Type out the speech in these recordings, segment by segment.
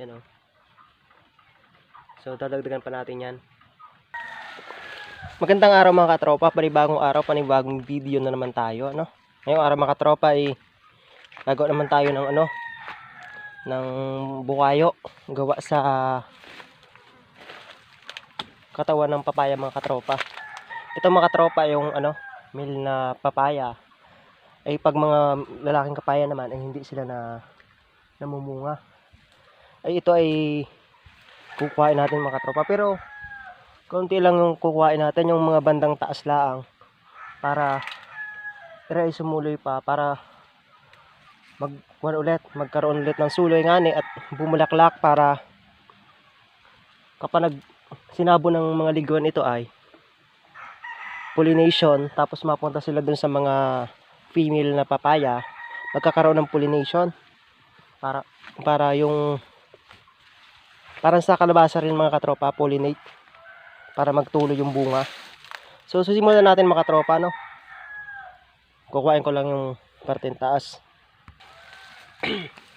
Yan o. So, dadagdagan pa natin yan. Magandang araw mga katropa. Panibagong araw, panibagong video na naman tayo. Ano? Ngayong araw mga katropa ay gagawa naman tayo ng ano ng bukayo gawa sa katawan ng papaya mga katropa. Ito mga katropa yung ano, mil na papaya. Ay pag mga lalaking kapaya naman ay hindi sila na namumunga. Ay ito ay kukuhain natin mga katropa. Pero konti lang yung kukuhain natin yung mga bandang taas laang para ay sumuloy pa para mag ulit, magkaroon ulit ng suloy ngani at bumulaklak para kapag nag sinabo ng mga liguan ito ay pollination tapos mapunta sila dun sa mga female na papaya magkakaroon ng pollination para para yung parang sa kalabasa rin mga katropa pollinate. Para magtuloy yung bunga. So susimulan natin mga katropa no? Kukuhain ko lang yung parteng taas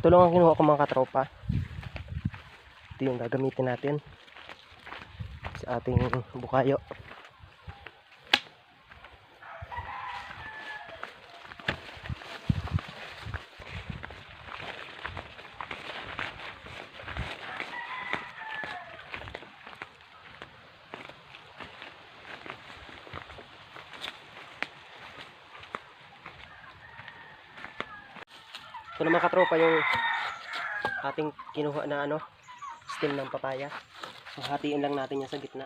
Ito lang ang kinuha ko mga katropa. Ito yung gagamitin natin sa ating bukayo. Ito naman katropa yung ating kinuha na ano, stem ng papaya. So, hatiin lang natin yan sa gitna.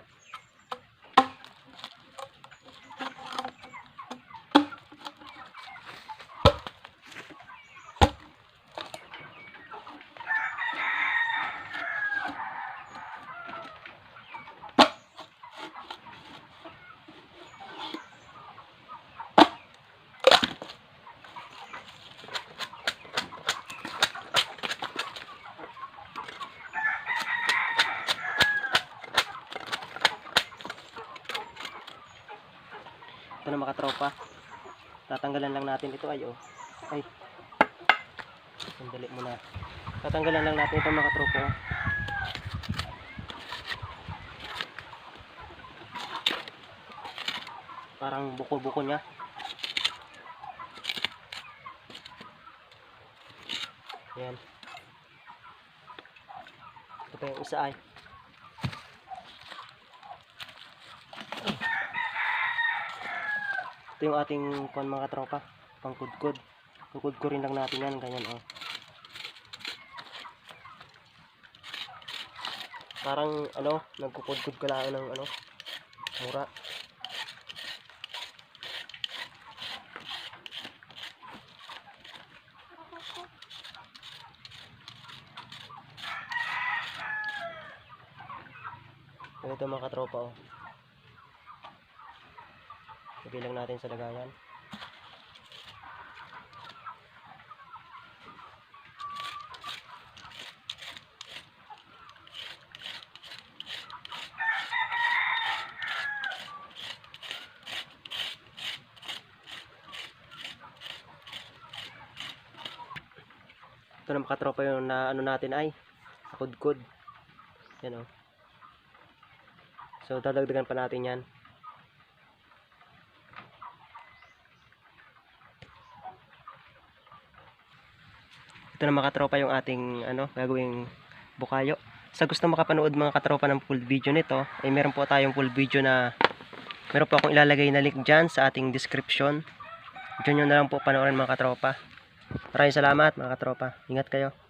Ito na mga tropa. Tatanggalan lang natin ito ay oh. Ay. Sandali muna. Tatanggalan lang natin ito mga tropa. oh. Parang buko-buko niya. Yan. Ito pa yung isa ay. Ito yung ating kon mga tropa, pangkudkod. Kukudkurin lang natin yan, ganyan oh. Parang ano, nagkukudkod ka lang ng ano, mura. Ganito mga katropa oh. Lagay natin sa lagayan. Ito na makatropa yung na ano natin ay kudkod. Yan o. So dadagdagan pa natin yan. Ito na mga katropa yung ating ano, gagawing bukayo. Sa gusto makapanood mga katropa ng full video nito, ay meron po tayong full video na meron po akong ilalagay na link dyan sa ating description. Diyan nyo na lang po panoorin mga katropa. Maraming salamat mga katropa. Ingat kayo.